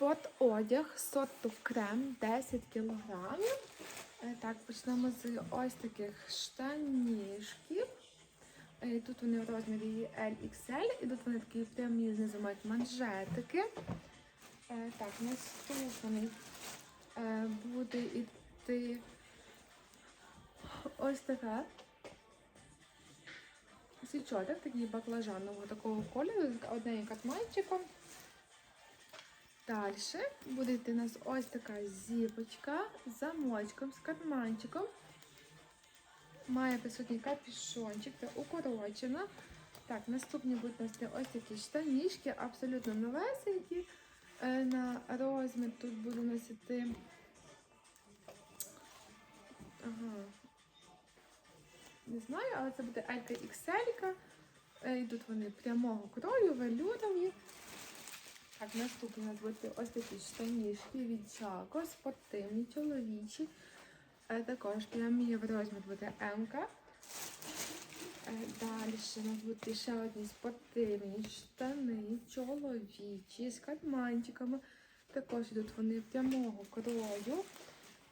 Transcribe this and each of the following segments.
Спорт-одяг, сорту крем 10 кг. Так, почнемо з ось таких штанішків. Е, Тут вони в розмірі LXL, і тут вони такі прямі знизу мають манжетики. Е, Так, наступний е, буде йти ось така свічоток, такий баклажанового такого кольору, з одним катманчиком. Далі буде у нас ось така зіпочка з замочком, з карманчиком. Має присутній капюшончик, це укорочено. Так, наступні будуть нас ось такі штанішки, абсолютно новесенькі. Е, На розмір тут буде носити. Ага. Не знаю, але це буде Елька XL. Е, Йдуть вони прямого крою, велюрові. Так, наступні будуть ось такі штанішки від Jaco, спортивні, чоловічі. Е, Також прямі в розмір буде М. Далі у нас будуть ще одні спортивні штани, чоловічі, з карманчиками. Також йдуть вони прямого крою.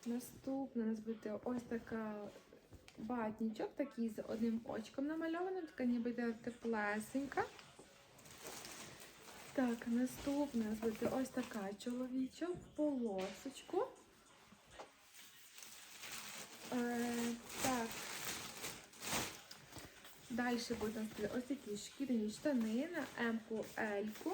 Наступна у нас буде ось така батнічок, такий з одним очком намальованим, така ніби йде теплесенька. Так, наступна буде ось така чоловіча в полосочку. Е, так. Далі у ось такі шкіряні штани на М-ку, L-ку.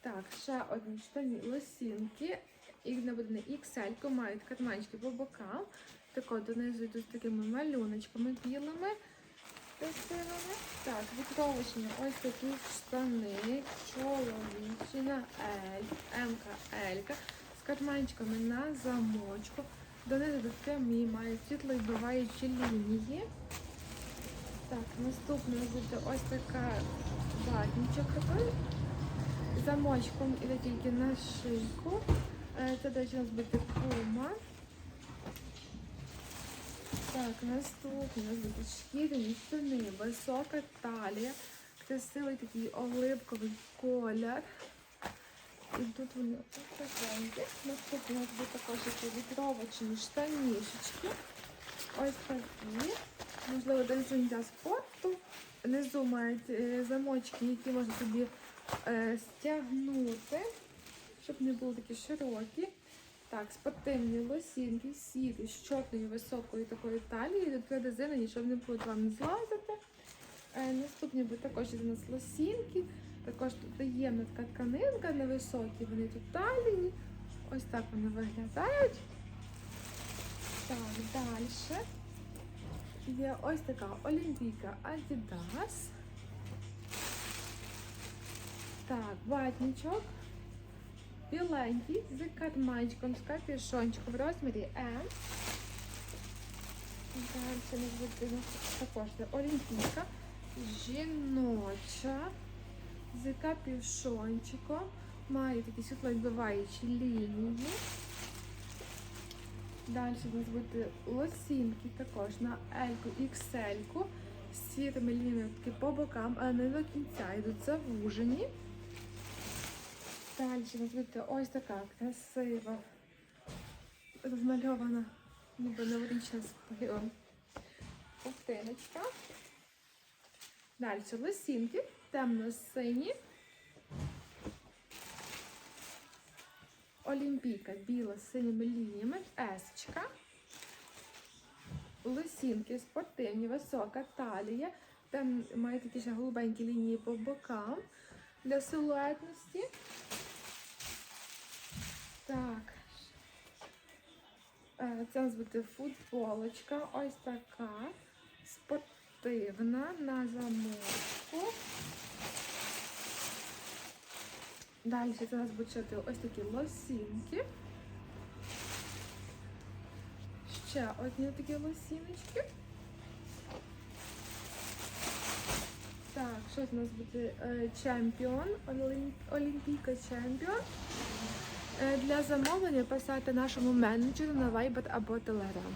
Так, ще одні штані лосінки. І не буде на XL, мають карманчики по бокам. Тако донизу йдуть з такими малюночками білими. Красивими. Так, вітровочні ось такі штани, чоловічі на L, МК, L, з карманчиками на замочку. Донизу тут прямі, мають світло відбиваючі лінії. Так, наступна буде ось така ватничок такий. Замочком іде тільки на шийку. Е, Це у нас буде пума. Так, наступне у нас шкіряні штани, висока талія, красивий такий оливковий колір. І тут вони такенькі. Наступне у нас буде також такі вітровочні штанішечки. Ось такі. Можливо, для заняття спорту. Внизу мають е, замочки, які можна собі е, стягнути, щоб не були такі широкі. Так, спортивні лосінки, сірі, з чорною високою такою талією, тут прорезинені, щоб не будуть вам злазити. Е, наступні будуть також у нас лосінки. Також тут приємна така тканинка, невисокі, вони тут талії. Ось так вони виглядають. Так, далі. Є ось така олімпійка Adidas. Так, ватничок. Біленький з карманчиком, з капюшончиком в розмірі М. У нас буде також це олімпійка. Жіноча з капюшончиком. Має такі світловідбиваючі лінії. Далі у нас буде лосінки також на L-ку, XL-ку з сірими лініями по бокам, але не до кінця йдуть завужені. Далі у ось така красива, розмальована, ніби новорічна спива ковтиночка. Далі лосінки, темно-сині. Олімпійка біла з синіми лініями, есочка. Лосінки спортивні, висока талія. Там має такі ще голубенькі лінії по бокам для силуетності. Це у нас буде футболочка. Ось така. Спортивна на замочку. Далі це у нас будуть ось такі лосінки. Ще одні такі лосіночки. Так, що у нас буде Е, чемпіон, Олімпійка чемпіон. Е, Для замовлення писати нашому менеджеру на Viber або Telegram.